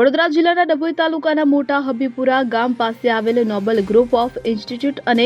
વડોદરા જિલ્લાના ડભોઈ તાલુકાના મોટા હબીપુરા ગામ પાસે આવેલ નોબલ ગ્રુપ ઓફ ઇન્સ્ટિટ્યૂટ અને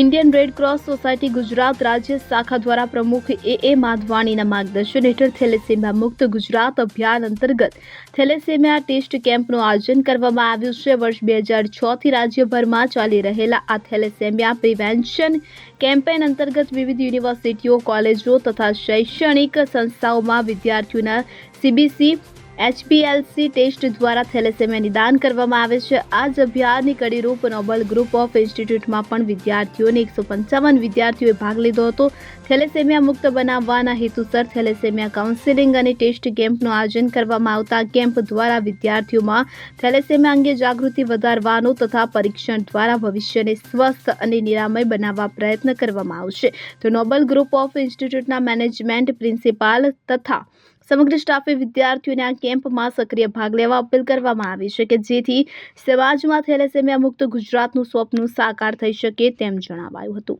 Indian Red Cross Society Gujarat રાજ્ય શાખા દ્વારા પ્રમુખ એ એ માધવાણીના માર્ગદર્શન હેઠળ થેલેસેમિયા મુક્ત ગુજરાત અભિયાન અંતર્ગત થેલેસેમિયા ટેસ્ટ કેમ્પનું આયોજન કરવામાં આવ્યું છે. વર્ષ બે હજાર છથી રાજ્યભરમાં ચાલી રહેલા આ થેલેસેમિયા પ્રિવેન્શન કેમ્પેન અંતર્ગત વિવિધ યુનિવર્સિટીઓ, કોલેજો તથા શૈક્ષણિક સંસ્થાઓમાં વિદ્યાર્થીઓના સીબીસી એચપીએલસી ટેસ્ટ દ્વારા થેલેસેમિયા નિદાન કરવામાં આવે છે. આ જ અભિયાનની કડીરૂપ નોબલ ગ્રુપ ઓફ ઇન્સ્ટિટ્યૂટમાં પણ વિદ્યાર્થીઓને એકસો પંચાવન વિદ્યાર્થીઓએ ભાગ લીધો હતો. થેલેસેમિયા મુક્ત બનાવવાના હેતુસર થેલેસેમિયા કાઉન્સિલિંગ અને ટેસ્ટ કેમ્પનું આયોજન કરવામાં આવતા કેમ્પ દ્વારા વિદ્યાર્થીઓમાં થેલેસેમિયા અંગે જાગૃતિ વધારવાનો તથા પરીક્ષણ દ્વારા ભવિષ્યને સ્વસ્થ અને નિરામય બનાવવા પ્રયત્ન કરવામાં આવશે. તો નોબલ ગ્રુપ ઓફ ઇન્સ્ટિટ્યૂટના મેનેજમેન્ટ પ્રિન્સિપાલ તથા સમગ્ર સ્ટાફે વિદ્યાર્થીઓને આ કેમ્પમાં સક્રિય ભાગ લેવા અપીલ કરવામાં આવી છે કે જેથી સમાજમાં થેલેસેમિયા મુક્ત ગુજરાતનું સ્વપ્ન સાકાર થઈ શકે તેમ જણાવાયું હતું.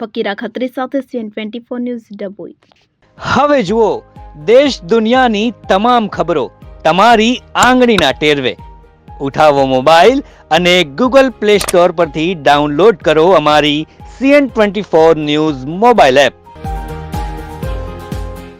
ફકીરા ખત્રી સાથે CN twenty four news Dabhoi હવે જુઓ, દેશ દુનિયાની તમામ ખબરો તમારી આંગળીના ટેરવે. ઉઠાવો મોબાઈલ અને ગૂગલ પ્લે સ્ટોર પરથી ડાઉનલોડ કરો અમારી CN twenty four news mobile app.